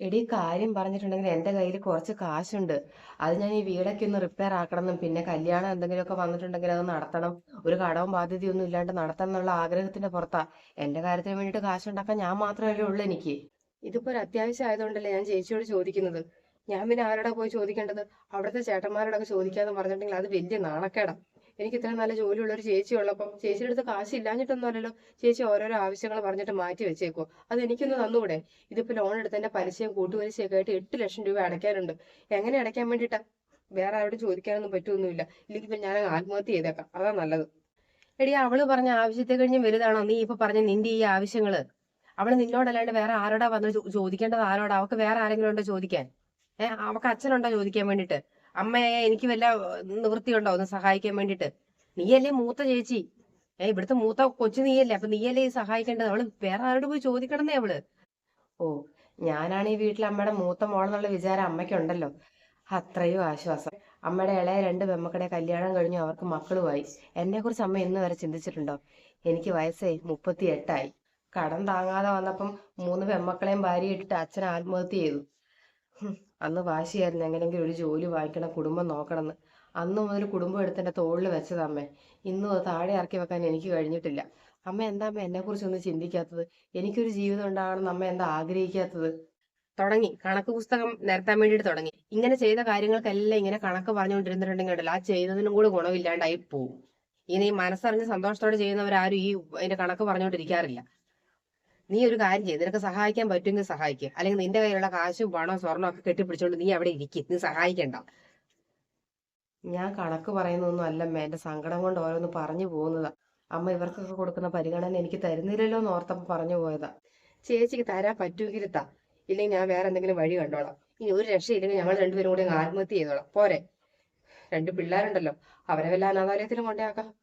എടി കാര്യം പറഞ്ഞിട്ടുണ്ടെങ്കിൽ എന്റെ കയ്യിൽ കുറച്ച് കാശുണ്ട്. അത് ഞാൻ ഈ വീടൊക്കെ ഒന്ന് റിപ്പയർ ആക്കണമെന്നും പിന്നെ കല്യാണം എന്തെങ്കിലുമൊക്കെ വന്നിട്ടുണ്ടെങ്കിൽ അത് നടത്തണം. ഒരു കടവും ബാധ്യതയൊന്നും ഇല്ലാണ്ട് നടത്തണം എന്നുള്ള ആഗ്രഹത്തിന്റെ പുറത്താ. എന്റെ കാര്യത്തിന് വേണ്ടിയിട്ട് കാശുണ്ടാക്കാൻ ഞാൻ മാത്രമല്ലേ ഉള്ളൂ എനിക്ക്. ഇതിപ്പോ ഒരു അത്യാവശ്യം ആയതുകൊണ്ടല്ലേ ഞാൻ ചേച്ചിയോട് ചോദിക്കുന്നത്. ഞാൻ പിന്നെ ആരോടാ പോയി ചോദിക്കേണ്ടത്? അവിടുത്തെ ചേട്ടന്മാരോടൊക്കെ ചോദിക്കാന്ന് പറഞ്ഞിട്ടുണ്ടെങ്കിൽ അത് വലിയ നാണക്കേടാ. എനിക്ക് ഇത്രയും നല്ല ജോലിയുള്ള ഒരു ചേച്ചി ഉള്ളപ്പം ചേച്ചിയുടെ അടുത്ത് കാശ് ഇല്ലാഞ്ഞിട്ടൊന്നും അല്ലല്ലോ ചേച്ചി ഓരോരോ ആവശ്യങ്ങൾ പറഞ്ഞിട്ട് മാറ്റി വെച്ചേക്കോ അത് എനിക്കൊന്ന് തന്നുകൂടെ ഇതിപ്പോ ലോൺ എടുത്തതിന്റെ പലിശയും കൂട്ടുപലിശയൊക്കെ ആയിട്ട് എട്ട് ലക്ഷം രൂപ അടയ്ക്കാനുണ്ട്. എങ്ങനെ അടയ്ക്കാൻ വേണ്ടിയിട്ടാ വേറെ ആരോടും ചോദിക്കാനൊന്നും പറ്റുമൊന്നുമില്ല ഇല്ലെങ്കിൽ ഞാൻ ആത്മഹത്യ ചെയ്തേക്കാം. അതാ നല്ലത്. എടി അവൾ പറഞ്ഞ ആവശ്യത്തെ കഴിഞ്ഞ് വലുതാണോ? നീ ഇപ്പൊ പറഞ്ഞ നിന്റെ ഈ ആവശ്യങ്ങൾ. അവൾ നിന്നോടല്ലാണ്ട് വേറെ ആരോടാ വന്ന് ചോദിക്കേണ്ടത്? ആരോടാ? അവക്ക് വേറെ ആരെങ്കിലും ഉണ്ടോ ചോദിക്കാൻ? ഏഹ് അവക്ക് അച്ഛനുണ്ടോ ചോദിക്കാൻ വേണ്ടിട്ട്? അമ്മയെ എനിക്ക് വല്ല നിവൃത്തിയുണ്ടോ ഒന്ന് സഹായിക്കാൻ വേണ്ടിട്ട് നീയല്ലേ മൂത്ത ചേച്ചി? ഏ ഇവിടുത്തെ മൂത്ത കൊച്ചു നീയല്ലേ? അപ്പൊ നീയല്ലേ സഹായിക്കേണ്ടത്? അവൾ വേറെ ആരോട് പോയി ചോദിക്കണമെന്നേ അവൾ. ഓ ഞാനാണ് ഈ വീട്ടിൽ അമ്മയുടെ മൂത്ത മോളെന്നുള്ള വിചാരം അമ്മയ്ക്കുണ്ടല്ലോ. അത്രയും ആശ്വാസം. അമ്മയുടെ ഇളയ രണ്ട് പെമ്മക്കടെ കല്യാണം കഴിഞ്ഞു അവർക്ക് മക്കളുമായി. എന്നെ കുറിച്ച് അമ്മ ഇന്ന് വരെ ചിന്തിച്ചിട്ടുണ്ടോ? എനിക്ക് വയസ്സേ മുപ്പത്തി എട്ടായി കടം താങ്ങാതെ വന്നപ്പം മൂന്ന് പെമ്മക്കളെയും ഭാര്യയിട്ടിട്ട് അച്ഛൻ ആത്മഹത്യ ചെയ്തു. അന്ന് വാശിയായിരുന്നു. എങ്ങനെയെങ്കിലും ഒരു ജോലി വാങ്ങിക്കണം കുടുംബം നോക്കണമെന്ന്. അന്ന് മുതൽ കുടുംബം എടുത്ത് എന്റെ തോളിൽ വെച്ചത് അമ്മേ. ഇന്നും അത് താഴെ ഇറക്കി വെക്കാൻ എനിക്ക് കഴിഞ്ഞിട്ടില്ല. അമ്മ എന്താ അമ്മ എന്നെ കുറിച്ചൊന്നും ചിന്തിക്കാത്തത്? എനിക്കൊരു ജീവിതം ഉണ്ടാകണമെന്ന് അമ്മ എന്താ ആഗ്രഹിക്കാത്തത്? തുടങ്ങി. കണക്ക് പുസ്തകം നിരത്താൻ വേണ്ടിയിട്ട് തുടങ്ങി. ഇങ്ങനെ ചെയ്ത കാര്യങ്ങൾക്കെല്ലാം ഇങ്ങനെ കണക്ക് പറഞ്ഞുകൊണ്ടിരുന്നിട്ടുണ്ടെങ്കിൽ ആ ചെയ്തതിനും കൂടി ഗുണമില്ലാണ്ടായി പോവും. ഇനി മനസ്സറിഞ്ഞ് സന്തോഷത്തോടെ ചെയ്യുന്നവരാരും ഈ അതിന്റെ കണക്ക് പറഞ്ഞുകൊണ്ടിരിക്കാറില്ല. നീ ഒരു കാര്യം ചെയ്ത് നിനക്ക് സഹായിക്കാൻ പറ്റുമെങ്കിൽ സഹായിക്കുക അല്ലെങ്കിൽ നിന്റെ കയ്യിലുള്ള കാശും പണവും സ്വർണവും ഒക്കെ കെട്ടിപ്പിടിച്ചോണ്ട് നീ അവിടെ ഇരിക്കും. നീ സഹായിക്കണ്ട. ഞാൻ കണക്ക് പറയുന്നൊന്നും അല്ലമ്മ എന്റെ സങ്കടം കൊണ്ട് ഓരോന്ന് പറഞ്ഞു പോകുന്നതാ. അമ്മ ഇവർക്കൊക്കെ കൊടുക്കുന്ന പരിഗണന എനിക്ക് തരുന്നില്ലല്ലോ എന്ന് ഓർത്തപ്പോ പറഞ്ഞു പോയതാ. ചേച്ചിക്ക് തരാൻ പറ്റുമെങ്കിൽ താ. ഇല്ലെങ്കിൽ ഞാൻ വേറെ എന്തെങ്കിലും വഴി കണ്ടോളാം. ഇനി ഒരു രക്ഷയില്ലെങ്കിൽ ഞങ്ങൾ രണ്ടുപേരും കൂടി ആത്മഹത്യ ചെയ്തോളാം. പോരെ. രണ്ട് പിള്ളേരുണ്ടല്ലോ. അവരെ വല്ല അനാഥാലയത്തിലും കൊണ്ടേയാക്കാം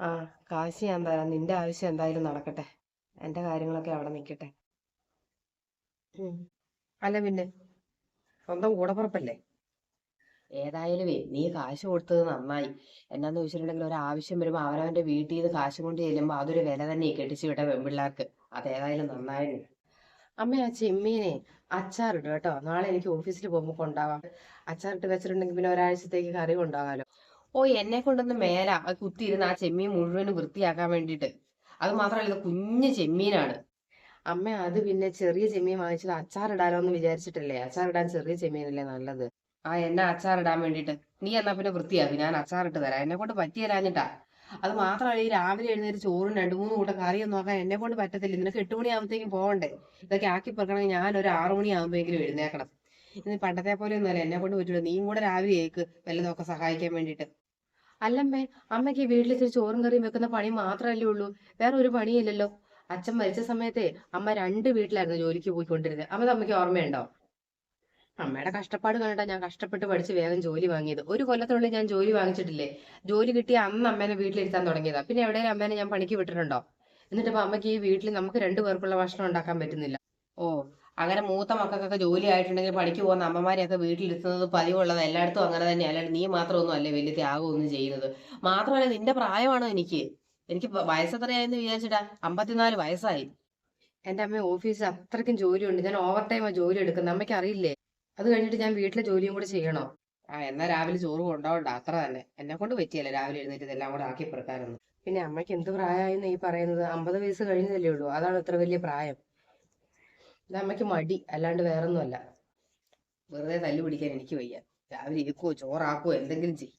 ആ കാശ് ഞാൻ തരാം. നിന്റെ ആവശ്യം എന്തായാലും നടക്കട്ടെ. എന്റെ കാര്യങ്ങളൊക്കെ അവിടെ നിൽക്കട്ടെ. അല്ല പിന്നെ സ്വന്തം കൂടപ്പുറപ്പല്ലേ? ഏതായാലുമേ നീ കാശ് കൊടുത്തത് നന്നായി. എന്നാന്ന് ചോദിച്ചിട്ടുണ്ടെങ്കിൽ ഒരു ആവശ്യം വരുമ്പോൾ അവരവന്റെ വീട്ടിൽ നിന്ന് കാശ് കൊണ്ട് ചെല്ലുമ്പോൾ അതൊരു വില തന്നെ കെട്ടിച്ചു വിട്ട പെൺപിള്ളേർക്ക്. അതേതായാലും നന്നായിരുന്നു അമ്മ ആ ചെമ്മീനെ അച്ചാറിട്ട് കേട്ടോ. നാളെ എനിക്ക് ഓഫീസിൽ പോകുമ്പോൾ കൊണ്ടാവാം. അച്ചാറിട്ട് വെച്ചിട്ടുണ്ടെങ്കിൽ പിന്നെ ഒരാഴ്ചത്തേക്ക് കറി കൊണ്ടാകാലോ. ഓ എന്നെ കൊണ്ടൊന്ന് മേല. കുത്തിയിരുന്ന് ആ ചെമ്മീൻ മുഴുവനും വൃത്തിയാക്കാൻ വേണ്ടിയിട്ട്. അത് മാത്രമല്ല ഇത് കുഞ്ഞു ചെമ്മീനാണ്. അമ്മ അത് പിന്നെ ചെറിയ ചെമ്മീൻ വാങ്ങിച്ചത് അച്ചാറിടാലോ എന്ന് വിചാരിച്ചിട്ടല്ലേ? അച്ചാറിടാൻ ചെറിയ ചെമ്മീനല്ലേ നല്ലത്? ആ എന്നെ അച്ചാറിടാൻ വേണ്ടിയിട്ട്. നീ എന്നാ പിന്നെ വൃത്തിയാക്കി. ഞാൻ അച്ചാറിട്ട് തരാം. എന്നെ കൊണ്ട് പറ്റിയരാഞ്ഞിട്ടാ അത് മാത്രമല്ല ഈ രാവിലെ എഴുന്നേറ്റ് ചോറും രണ്ടു മൂന്ന് കൂട്ടം കറിയൊന്നും നോക്കാൻ എന്നെ കൊണ്ട് പറ്റത്തില്ല. നിനക്ക് എട്ട് മണിയാകുമ്പോഴത്തേക്കും പോകണ്ടേ ഇതൊക്കെ ആക്കി പെറുക്കണമെങ്കിൽ ഞാൻ ഒരു ആറു മണിയാകുമ്പോഴെങ്കിലും എഴുന്നേക്കണം ഇനി പണ്ടത്തെ പോലെ ഒന്നുമല്ല. എന്നെ കൊണ്ട് പറ്റൂ നീയും കൂടെ രാവിലെ ഏക്ക് വല്ലതൊക്കെ സഹായിക്കാൻ വേണ്ടിയിട്ട്. അല്ലമ്മേ അമ്മയ്ക്ക് വീട്ടിൽ ഇച്ചിരി ചോറും കറിയും വെക്കുന്ന പണി മാത്രമല്ലേ ഉള്ളൂ. വേറെ ഒരു പണിയില്ലല്ലോ. അച്ഛൻ മരിച്ച സമയത്തെ അമ്മ രണ്ട് വീട്ടിലായിരുന്നു ജോലിക്ക് പോയിക്കൊണ്ടിരുന്നത്. അമ്മ അമ്മയ്ക്ക് ഓർമ്മയുണ്ടോ? അമ്മയുടെ കഷ്ടപ്പാട് കണ്ടിട്ടാ ഞാൻ കഷ്ടപ്പെട്ട് പഠിച്ച് വേഗം ജോലി വാങ്ങിയത്. ഒരു കൊല്ലത്തിനുള്ളിൽ ഞാൻ ജോലി വാങ്ങിച്ചിട്ടില്ലേ? ജോലി കിട്ടിയ അന്ന് അമ്മേനെ വീട്ടിലിരുത്താൻ തുടങ്ങിയതാ. പിന്നെ എവിടെയും അമ്മേനെ ഞാൻ പണിക്ക് വിട്ടിട്ടുണ്ടോ? എന്നിട്ട് ഇപ്പൊ അമ്മയ്ക്ക് ഈ വീട്ടിൽ നമുക്ക് രണ്ടു പേർക്കുള്ള ഭക്ഷണം ഉണ്ടാക്കാൻ പറ്റുന്നില്ല. ഓ അങ്ങനെ മൂത്ത മക്കൾക്കൊക്കെ ജോലി ആയിട്ടുണ്ടെങ്കിൽ പണിക്ക് പോകുന്ന അമ്മമാരെയൊക്കെ വീട്ടിലിരുത്തുന്നത് പതിവുള്ളത് എല്ലായിടത്തും അങ്ങനെ തന്നെ അല്ലാണ്ട് നീ മാത്രമൊന്നും അല്ലേ വലിയ ത്യാഗമൊന്നും ചെയ്യുന്നത്? മാത്രമല്ല നിന്റെ പ്രായമാണ് എനിക്ക്? എനിക്ക് വയസ്സെത്രയായെന്ന് വിചാരിച്ചിട്ടാ? അമ്പത്തിനാല് വയസ്സായി. എന്റെ അമ്മ ഓഫീസിൽ അത്രയ്ക്കും ജോലിയുണ്ട്. ഞാൻ ഓവർ ടൈം ആ ജോലി എടുക്കുന്നത്. അമ്മയ്ക്ക് അറിയില്ലേ? അത് കഴിഞ്ഞിട്ട് ഞാൻ വീട്ടിലെ ജോലിയും കൂടെ ചെയ്യണോ? ആ എന്നാ രാവിലെ ചോറ് കൊണ്ടോണ്ട അത്ര തന്നെ. എന്നെ കൊണ്ട് പറ്റിയല്ല രാവിലെ എഴുന്നേറ്റ് ഇതെല്ലാം കൂടെ ആക്കി പെറുക്കാനൊന്നും? പിന്നെ അമ്മയ്ക്ക് എന്ത് പ്രായമായെന്ന് ഈ പറയുന്നത്? അമ്പത് വയസ്സ് കഴിഞ്ഞതല്ലേ ഉള്ളൂ. അതാണ് ഇത്ര വലിയ പ്രായം. ഇത് അമ്മയ്ക്ക് മടി. അല്ലാണ്ട് വേറൊന്നുമല്ല. വെറുതെ തല്ലു പിടിക്കാൻ എനിക്ക് വയ്യ. രാവിലെ ഇരിക്കുവോ ചോറാക്കുവോ എന്തെങ്കിലും ചെയ്യും.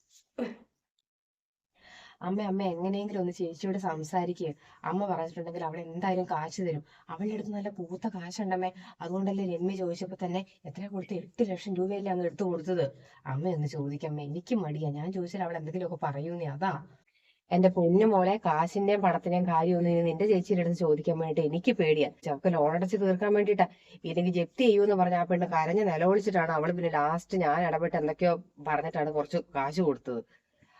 അമ്മ അമ്മ എങ്ങനെയെങ്കിലും ഒന്ന് ചേച്ചിയോട് സംസാരിക്കുക അമ്മ പറഞ്ഞിട്ടുണ്ടെങ്കിൽ അവൾ എന്തായാലും കാശ് തരും. അവളുടെ അടുത്ത് നല്ല പൂത്ത കാശുണ്ടമ്മേ. അതുകൊണ്ടല്ലേ രമ്യ ചോദിച്ചപ്പോ തന്നെ എത്ര കൊടുത്ത്? എട്ട് ലക്ഷം രൂപയല്ലേ അങ്ങ് എടുത്തു കൊടുത്തത്? അമ്മ ഒന്ന് ചോദിക്കമ്മേ എനിക്ക് മടിയാ. ഞാൻ ചോദിച്ചാൽ അവൾ എന്തെങ്കിലുമൊക്കെ പറയൂന്നേ. അതാ. എന്റെ പൊന്നു മോളെ കാശിന്റെയും പണത്തിന്റെയും കാര്യമൊന്നും ഇനി നിന്റെ ചേച്ചിയുടെ അടുത്ത് ചോദിക്കാൻ വേണ്ടിട്ട് എനിക്ക് പേടിയാ. ചവക്ക് ലോൺ അടച്ച് തീർക്കാൻ വേണ്ടിട്ടാ ഇല്ലെങ്കിൽ ജപ്തി ചെയ്യൂന്ന് പറഞ്ഞ ആ പെണ്ണ് കരഞ്ഞ് നിലവിളിച്ചിട്ടാണ് അവൾ പിന്നെ ലാസ്റ്റ് ഞാൻ ഇടപെട്ട് എന്തൊക്കെയോ പറഞ്ഞിട്ടാണ് കുറച്ച് കാശ് കൊടുത്തത്.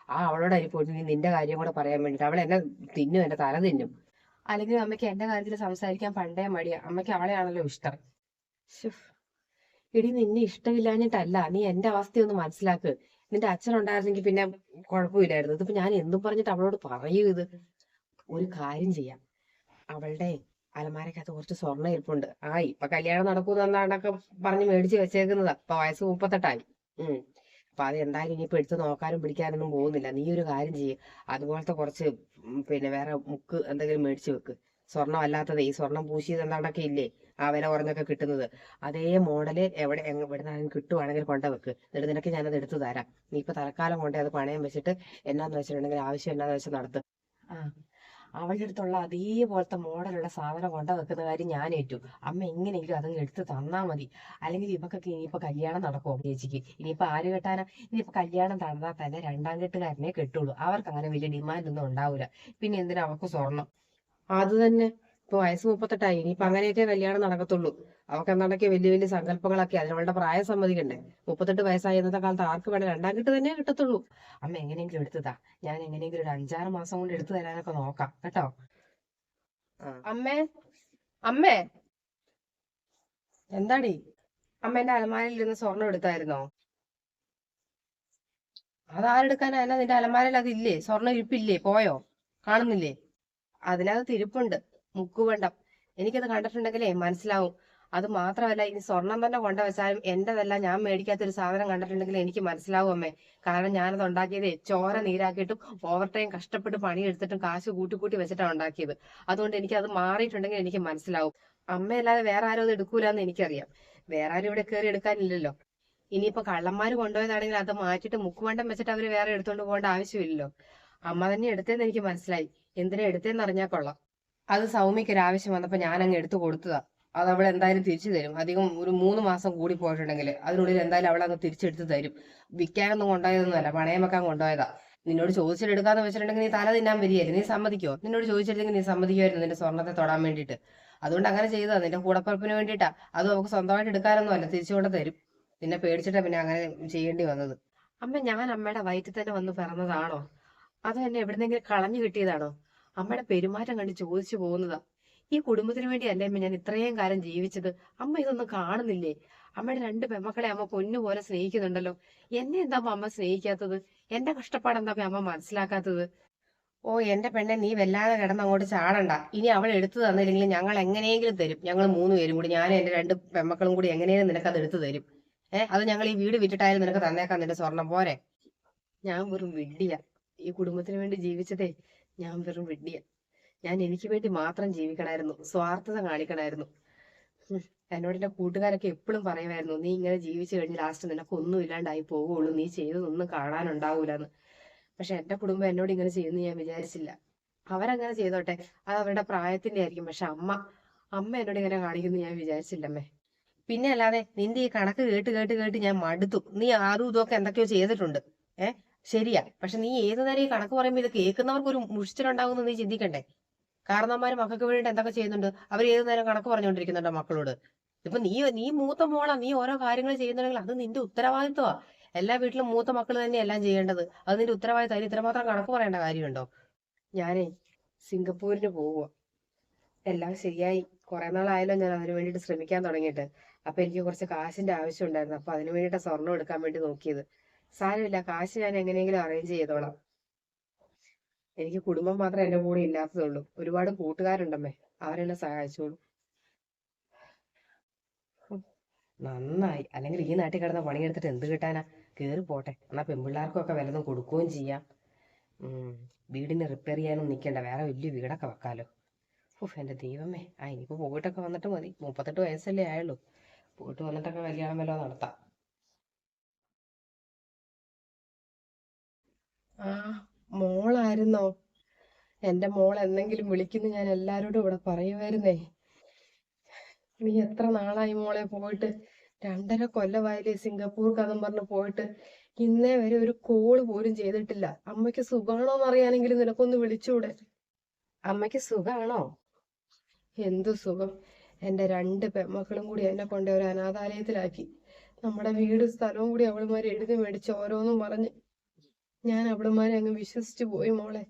ആ അവളോട് അരി പൊന്നു നിന്റെ കാര്യം കൂടെ പറയാൻ വേണ്ടിട്ട് അവൾ എന്നെ തിന്നും എന്റെ തല തിന്നും. അല്ലെങ്കിൽ അമ്മയ്ക്ക് എന്റെ കാര്യത്തിൽ സംസാരിക്കാൻ പണ്ടേ മടിയാ. അമ്മയ്ക്ക് അവളെയാണല്ലോ ഇഷ്ടം. എടി നിന്നെ ഇഷ്ടമില്ലാഞ്ഞിട്ടല്ല. നീ എന്റെ അവസ്ഥയൊന്ന് മനസ്സിലാക്ക്. നിന്റെ അച്ഛൻ ഉണ്ടായിരുന്നെങ്കിൽ പിന്നെ കുഴപ്പമില്ലായിരുന്നു. ഇതിപ്പോ ഞാൻ എന്തും പറഞ്ഞിട്ട് അവളോട് പറയൂ ഇത്. ഒരു കാര്യം ചെയ്യാം. അവളുടെ അലമാരക്കകത്ത് കുറച്ച് സ്വർണ ഇരിപ്പുണ്ട്. ആ ഇപ്പൊ കല്യാണം നടക്കൂന്ന് എന്നാണൊക്കെ പറഞ്ഞ് മേടിച്ച് വെച്ചേക്കുന്നതാ. ഇപ്പൊ വയസ്സ് മുപ്പത്തെട്ടായി. ഉം. അപ്പൊ അത് എന്തായാലും ഇനിയിപ്പോ എടുത്ത് നോക്കാനും പിടിക്കാനൊന്നും പോകുന്നില്ല. നീ ഒരു കാര്യം ചെയ്യ്. അതുപോലത്തെ കുറച്ച് പിന്നെ വേറെ മുക്ക് എന്തെങ്കിലും മേടിച്ച് വെക്ക്. സ്വർണം അല്ലാത്തത് ഈ സ്വർണം പൂശിയത് എന്താണ്ടൊക്കെ ഇല്ലേ? വില കുറഞ്ഞൊക്കെ കിട്ടുന്നത്. അതേ മോഡൽ എവിടെ എവിടുന്നാണെങ്കിലും കിട്ടുവാണെങ്കിൽ കൊണ്ട വെക്ക്. എന്നിട്ട് നിനക്ക് ഞാൻ അത് എടുത്തു തരാം. നീ ഇപ്പൊ തൽക്കാലം കൊണ്ടേ അത് പണയം വെച്ചിട്ട് എന്നാന്ന് വെച്ചിട്ടുണ്ടെങ്കിൽ ആവശ്യം എന്നാന്ന് വെച്ച് നടത്തും. അവളുടെ അടുത്തുള്ള അതേപോലത്തെ മോഡലുള്ള സാധനം കൊണ്ട വെക്കുന്ന കാര്യം ഞാൻ ഏറ്റു. അമ്മ എങ്ങനെയെങ്കിലും അതങ്ങ് എടുത്ത് തന്നാ മതി. അല്ലെങ്കിൽ ഇവക്കൊക്കെ ഇനിയിപ്പോ കല്യാണം നടക്കുമോ ചേച്ചിക്ക്? ഇനിയിപ്പോ ആര് കെട്ടാനാ? ഇനിയിപ്പോ കല്യാണം നടന്നാൽ തന്നെ രണ്ടാം കെട്ടുകാരനെ കെട്ടുള്ളൂ. അവർക്ക് അങ്ങനെ വലിയ ഡിമാൻഡ് ഒന്നും ഉണ്ടാവില്ല പിന്നെ എന്തിനാ അവർക്ക് സ്വർണം അത് തന്നെ. ഇപ്പൊ വയസ്സ് മുപ്പത്തെട്ടായി. ഇനിയിപ്പൊ അങ്ങനെയൊക്കെ കല്യാണം നടക്കത്തുള്ളൂ. അവർക്ക് എന്താണ്ടൊക്കെ വലിയ വലിയ സങ്കല്പങ്ങളൊക്കെ അതിന് അവളുടെ പ്രായം സമ്മതിക്കണ്ടേ? മുപ്പത്തെട്ട് വയസ്സായി ഇന്നത്തെ കാലത്ത് ആർക്ക് വേണേ രണ്ടാം കെട്ട് തന്നെ കിട്ടത്തുള്ളൂ. അമ്മ എങ്ങനെയെങ്കിലും എടുത്തതാ. ഞാൻ എങ്ങനെയെങ്കിലും ഒരു അഞ്ചാറ് മാസം കൊണ്ട് എടുത്തു തരാനൊക്കെ നോക്കാം. കേട്ടോ? അമ്മേ? അമ്മേ? എന്താടി? അമ്മ എന്റെ അലമാരയിൽ ഇരുന്ന് സ്വർണം എടുത്തായിരുന്നോ? അതാരെടുക്കാനാ നിന്റെ അലമാരയിൽ അതില്ലേ സ്വർണ ഇരിപ്പില്ലേ? പോയോ? കാണുന്നില്ലേ? അതിനകത്ത് ഇരിപ്പുണ്ട്. മുക്കുവണ്ടം. എനിക്കത് കണ്ടിട്ടുണ്ടെങ്കിലേ മനസ്സിലാവും. അത് മാത്രമല്ല ഇനി സ്വർണം തന്നെ കൊണ്ടുവച്ചാലും എന്റെതല്ല ഞാൻ മേടിക്കാത്തൊരു സാധനം കണ്ടിട്ടുണ്ടെങ്കിൽ എനിക്ക് മനസ്സിലാവും അമ്മേ. കാരണം ഞാനത് ഉണ്ടാക്കിയതേ ചോര നീരാക്കിയിട്ടും ഓവർ ടൈം കഷ്ടപ്പെട്ട് പണിയെടുത്തിട്ടും കാശ് കൂട്ടി കൂട്ടി വെച്ചിട്ടാണ് ഉണ്ടാക്കിയത്. അതുകൊണ്ട് എനിക്ക് അത് മാറിയിട്ടുണ്ടെങ്കിൽ എനിക്ക് മനസ്സിലാവും. അമ്മയല്ലാതെ വേറെ ആരും അത് എടുക്കൂലെന്ന് എനിക്കറിയാം. വേറെ ആരും ഇവിടെ കയറി എടുക്കാനില്ലല്ലോ. ഇനിയിപ്പോ കള്ളന്മാര് കൊണ്ടുപോയതാണെങ്കിൽ അത് മാറ്റിയിട്ട് മുക്കുവണ്ടം വെച്ചിട്ട് അവർ വേറെ എടുത്തോണ്ട് പോകേണ്ട ആവശ്യമില്ലല്ലോ. അമ്മ തന്നെ എടുത്തേന്ന് എനിക്ക് മനസ്സിലായി. എന്തിനാ എടുത്തേന്ന് അറിഞ്ഞാൽ കൊള്ളാം. അത് സൗമ്യക്ക് ഒരു ആവശ്യം വന്നപ്പോൾ ഞാൻ അങ്ങ് എടുത്തു കൊടുത്തതാ. അത് അവൾ എന്തായാലും തിരിച്ചു തരും. അധികം ഒരു മൂന്ന് മാസം കൂടി പോയിട്ടുണ്ടെങ്കിൽ അതിനുള്ളിൽ എന്തായാലും അവൾ അങ്ങ് തിരിച്ചെടുത്ത് തരും. വിൽക്കാനൊന്നും കൊണ്ടുപോയതൊന്നുമല്ല പണയം വെക്കാൻ കൊണ്ടുപോയതാ. നിന്നോട് ചോദിച്ചിട്ട് എടുക്കാന്ന് വെച്ചിട്ടുണ്ടെങ്കിൽ നീ തല തിന്നാൻ വരികയായിരുന്നു നീ സമ്മതിക്കോ നിന്നോട് ചോദിച്ചിട്ടുണ്ടെങ്കിൽ നീ സമ്മതിക്കുമായിരുന്നു നിന്റെ സ്വർണത്തെ തൊടാൻ വേണ്ടിയിട്ട്. അതുകൊണ്ട് അങ്ങനെ ചെയ്തതാ. നിന്റെ കൂടപ്പറപ്പിന് വേണ്ടിയിട്ടാ. അത് നമുക്ക് സ്വന്തമായിട്ട് എടുക്കാനൊന്നും അല്ല തിരിച്ചു കൊണ്ട് തരും. നിന്നെ പേടിച്ചിട്ടാ പിന്നെ അങ്ങനെ ചെയ്യേണ്ടി വന്നത്. അമ്മ ഞാൻ അമ്മയുടെ വയറ്റിൽ തന്നെ വന്ന് പിറന്നതാണോ? അതോ എന്നെ എവിടുന്നെങ്കിലും കളഞ്ഞു കിട്ടിയതാണോ? അമ്മയുടെ പെരുമാറ്റം കണ്ട് ചോദിച്ചു പോകുന്നതാ. ഈ കുടുംബത്തിന് വേണ്ടിയല്ലേ അമ്മ ഞാൻ ഇത്രയും കാലം ജീവിച്ചത്? അമ്മ ഇതൊന്നും കാണുന്നില്ലേ? അമ്മയുടെ രണ്ട് പെമ്മക്കളെ അമ്മ പൊന്നുപോലെ സ്നേഹിക്കുന്നുണ്ടല്ലോ. എന്നെ എന്താ അമ്മ സ്നേഹിക്കാത്തത്? എന്റെ കഷ്ടപ്പാട് എന്താ അമ്മ മനസ്സിലാക്കാത്തത്? ഓ എന്റെ പെണ്ണെ നീ വല്ലാതെ കിടന്ന് അങ്ങോട്ട് ചാടണ്ട. ഇനി അവൾ എടുത്തു തന്നില്ലെങ്കിൽ ഞങ്ങൾ എങ്ങനെയെങ്കിലും തരും. ഞങ്ങൾ മൂന്ന് പേരും കൂടി ഞാനും എന്റെ രണ്ട് പെമ്മക്കളും കൂടി എങ്ങനെയും നിനക്ക് അത് എടുത്തു തരും. ഏഹ് അത് ഞങ്ങൾ ഈ വീട് വിറ്റിട്ടായാലും നിനക്ക് തന്നേക്കാം നിന്റെ സ്വർണം. പോരെ. ഞാൻ വെറും വിഡ്ഢിയാ. ഈ കുടുംബത്തിന് വേണ്ടി ജീവിച്ചതേ ഞാൻ വെറും വിഡ്ഢിയ. ഞാൻ എനിക്ക് വേണ്ടി മാത്രം ജീവിക്കണമായിരുന്നു സ്വാർത്ഥത കാണിക്കണമായിരുന്നു. എന്നോട് എന്റെ കൂട്ടുകാരൊക്കെ എപ്പോഴും പറയുമായിരുന്നു നീ ഇങ്ങനെ ജീവിച്ചു കഴിഞ്ഞ് ലാസ്റ്റ് നിനക്ക് ഒന്നും ഇല്ലാണ്ടായി പോവുള്ളൂ നീ ചെയ്തതൊന്നും കാണാനുണ്ടാവൂലെന്ന്. പക്ഷെ എന്റെ കുടുംബം എന്നോട് ഇങ്ങനെ ചെയ്യുമെന്ന് ഞാൻ വിചാരിച്ചില്ല. അവരങ്ങനെ ചെയ്തോട്ടെ അത് അവരുടെ പ്രായത്തിന്റെ ആയിരിക്കും. പക്ഷെ അമ്മ അമ്മ എന്നോട് ഇങ്ങനെ കാണിക്കുന്നു ഞാൻ വിചാരിച്ചില്ലമ്മേ പിന്നെ അല്ലാതെ നിന്റെ ഈ കണക്ക് കേട്ട് കേട്ട് കേട്ട് ഞാൻ മടുത്തു. നീ ആരും ഇതൊക്കെ എന്തൊക്കെയോ ചെയ്തിട്ടുണ്ട്. ഏ? ശരിയാ. പക്ഷെ നീ ഏത് നേരം ഈ കണക്ക് പറയുമ്പോൾ ഇത് കേൾക്കുന്നവർക്ക് ഒരു മുഷിച്ചിലുണ്ടാവുമെന്ന് നീ ചിന്തിക്കണ്ടേ? കാരണന്മാര് മക്കൾക്ക് വേണ്ടിയിട്ട് എന്തൊക്കെ ചെയ്യുന്നുണ്ട്? അവർ ഏത് നേരം കണക്ക് പറഞ്ഞുകൊണ്ടിരിക്കുന്നുണ്ടോ മക്കളോട്? ഇപ്പൊ നീ നീ മൂത്ത മോളാ. നീ ഓരോ കാര്യങ്ങൾ ചെയ്യുന്നുണ്ടെങ്കിൽ അത് നിന്റെ ഉത്തരവാദിത്വമാ. എല്ലാ വീട്ടിലും മൂത്ത മക്കൾ തന്നെ എല്ലാം ചെയ്യേണ്ടത്. അത് നിന്റെ ഉത്തരവാദിത്വം. അതിന് ഇത്രമാത്രം കണക്ക് പറയേണ്ട കാര്യമുണ്ടോ? ഞാനേ സിംഗപ്പൂരിന് പോവുക എല്ലാം ശരിയായി. കുറെ നാളായാലോ ഞാൻ അതിനു വേണ്ടിയിട്ട് ശ്രമിക്കാൻ തുടങ്ങിയിട്ട്. അപ്പൊ എനിക്ക് കുറച്ച് കാശിന്റെ ആവശ്യം ഉണ്ടായിരുന്നു. അപ്പൊ അതിനു വേണ്ടിയിട്ട് സ്വർണം എടുക്കാൻ വേണ്ടി നോക്കിയത്. സാരമില്ല. കാശ് ഞാൻ എങ്ങനെയെങ്കിലും അറേഞ്ച് ചെയ്തോളാം. എനിക്ക് കുടുംബം മാത്രമേ എന്റെ കൂടെ ഇല്ലാത്തതുള്ളൂ. ഒരുപാട് കൂട്ടുകാരുണ്ടമ്മേ. അവരെന്നെ സഹായിച്ചോളൂ. നന്നായി. അല്ലെങ്കിൽ ഈ നാട്ടിൽ കിടന്ന പണിയെടുത്തിട്ട് എന്ത് കിട്ടാനാ? കേറി പോട്ടെ. എന്നാ പെൺപിള്ളേർക്കും ഒക്കെ വല്ലതും കൊടുക്കുകയും ചെയ്യാം. വീടിന് റിപ്പയർ ചെയ്യാനും നിൽക്കണ്ട വേറെ വലിയ വീടൊക്കെ വെക്കാലോ. ഉഫ് എന്റെ ദൈവമേ. ആ ഇനിയിപ്പോ പോയിട്ടൊക്കെ വന്നിട്ട് മതി. മുപ്പത്തെട്ട് വയസ്സല്ലേ ആയുള്ളൂ. പോയിട്ട് വന്നിട്ടൊക്കെ കല്യാണം വല്ലതും നടത്താം. ആ മോളായിരുന്നോ? എന്റെ മോൾ എന്നെങ്കിലും വിളിക്കുന്നു ഞാൻ എല്ലാവരോടും ഇവിടെ പറയുമായിരുന്നേ. നീ എത്ര നാളായി മോളെ പോയിട്ട്? രണ്ടര കൊല്ലമായില്ലേ സിംഗപ്പൂർ കഥം പറഞ്ഞ് പോയിട്ട്. ഇന്നേ വരെ ഒരു കോൾ പോലും ചെയ്തിട്ടില്ല. അമ്മയ്ക്ക് സുഖാണോ എന്ന് അറിയാനെങ്കിലും നിനക്കൊന്ന് വിളിച്ചൂടെ? അമ്മയ്ക്ക് സുഖാണോ? എന്തു സുഖം. എന്റെ രണ്ട് പെമ്മക്കളും കൂടി എന്നെ കൊണ്ട് ഒരു അനാഥാലയത്തിലാക്കി. നമ്മുടെ വീട് സ്ഥലവും കൂടി അവളുമാര് എഴുതി മേടിച്ച് ഓരോന്നും പറഞ്ഞ് ഞാൻ അവളുമാരെ അങ്ങ് വിശ്വസിച്ച് പോയി മോളെ.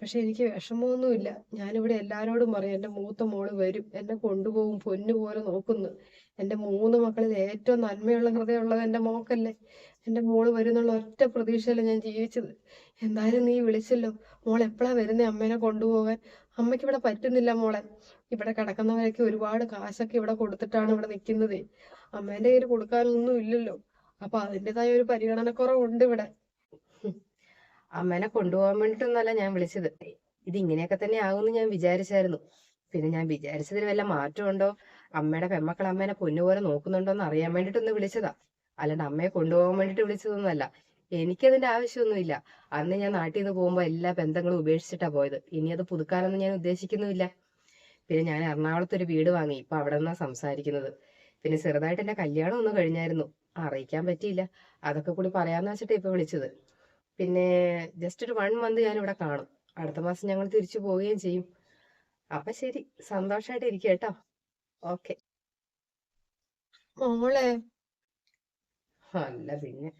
പക്ഷെ എനിക്ക് വിഷമമൊന്നുമില്ല. ഞാനിവിടെ എല്ലാരോടും പറയും എന്റെ മൂത്ത മോൾ വരും. എന്നെ കൊണ്ടുപോകും. പൊന്നു പോലെ നോക്കുന്നു. എന്റെ മൂന്ന് മക്കളിൽ ഏറ്റവും നന്മയുള്ള ഹൃദയമുള്ളത് എന്റെ മോക്കല്ലേ. എന്റെ മോൾ വരുന്നുള്ള ഒറ്റ പ്രതീക്ഷയില ഞാൻ ജീവിച്ചത്. എന്തായാലും നീ വിളിച്ചല്ലോ. മോൾ എപ്പോഴാ വരുന്നേ അമ്മേനെ കൊണ്ടുപോകാൻ? അമ്മയ്ക്ക് ഇവിടെ പറ്റുന്നില്ല മോളെ. ഇവിടെ കിടക്കുന്നവരൊക്കെ ഒരുപാട് കാശൊക്കെ ഇവിടെ കൊടുത്തിട്ടാണ് ഇവിടെ നിൽക്കുന്നത്. അമ്മേന്റെ കയ്യിൽ കൊടുക്കാനൊന്നും ഇല്ലല്ലോ. അപ്പൊ അതിന്റെതായ ഒരു പരിഗണനക്കുറവുണ്ട് ഇവിടെ. അമ്മേനെ കൊണ്ടുപോകാൻ വേണ്ടിട്ടൊന്നല്ല ഞാൻ വിളിച്ചത്. ഇത് ഇങ്ങനെയൊക്കെ തന്നെ ആകുമെന്ന് ഞാൻ വിചാരിച്ചായിരുന്നു. പിന്നെ ഞാൻ വിചാരിച്ചതിൽ വല്ല മാറ്റമുണ്ടോ അമ്മയുടെ പെമ്മക്കൾ അമ്മേനെ പൊന്നുപോലെ നോക്കുന്നുണ്ടോ എന്ന് അറിയാൻ വേണ്ടിട്ടൊന്ന് വിളിച്ചതാ. അല്ലാണ്ട് അമ്മയെ കൊണ്ടുപോകാൻ വേണ്ടിട്ട് വിളിച്ചതൊന്നുമല്ല എനിക്കതിന്റെ ആവശ്യമൊന്നുമില്ല. അന്ന് ഞാൻ നാട്ടിൽ നിന്ന് പോകുമ്പോൾ എല്ലാ ബന്ധങ്ങളും ഉപേക്ഷിച്ചിട്ടാ പോയത്. ഇനി അത് പുതുക്കാനൊന്നും ഞാൻ ഉദ്ദേശിക്കുന്നുമില്ല. പിന്നെ ഞാൻ എറണാകുളത്ത് ഒരു വീട് വാങ്ങി. ഇപ്പൊ അവിടെ നിന്നാ സംസാരിക്കുന്നത്. പിന്നെ ചെറുതായിട്ട് എന്റെ കല്യാണം ഒന്ന് കഴിഞ്ഞായിരുന്നു. അറിയിക്കാൻ പറ്റിയില്ല. അതൊക്കെ കൂടി പറയാന്ന് വെച്ചിട്ട് ഇപ്പൊ വിളിച്ചത്. പിന്നെ ജസ്റ്റ് ഒരു വൺ മന്ത് ഞാൻ ഇവിടെ കാണും. അടുത്ത മാസം ഞങ്ങൾ തിരിച്ചു പോവുകയും ചെയ്യും. അപ്പൊ ശരി. സന്തോഷമായിട്ട് ഇരിക്കുക കേട്ടോ. ഓക്കെ മോളെ. അല്ല പിന്നെ.